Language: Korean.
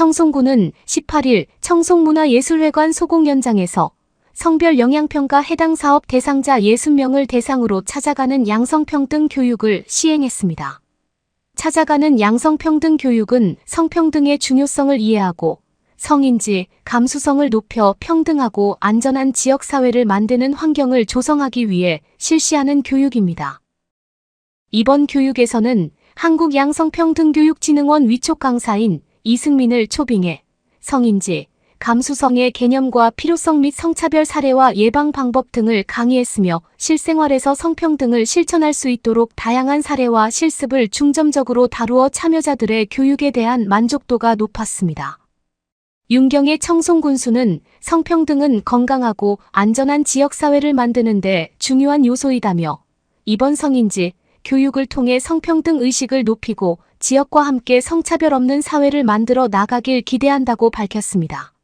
청송군은 18일 청송문화예술회관 소공연장에서 성별 영양평가 해당 사업 대상자 60명을 대상으로 찾아가는 양성평등 교육을 시행했습니다. 찾아가는 양성평등 교육은 성평등의 중요성을 이해하고 성인지, 감수성을 높여 평등하고 안전한 지역사회를 만드는 환경을 조성하기 위해 실시하는 교육입니다. 이번 교육에서는 한국양성평등교육진흥원 위촉 강사인 이승민을 초빙해 성인지, 감수성의 개념과 필요성 및 성차별 사례와 예방 방법 등을 강의했으며 실생활에서 성평등을 실천할 수 있도록 다양한 사례와 실습을 중점적으로 다루어 참여자들의 교육에 대한 만족도가 높았습니다. 윤경의 청송군수는 성평등은 건강하고 안전한 지역사회를 만드는 데 중요한 요소이다며 이번 성인지 교육을 통해 성평등 의식을 높이고 지역과 함께 성차별 없는 사회를 만들어 나가길 기대한다고 밝혔습니다.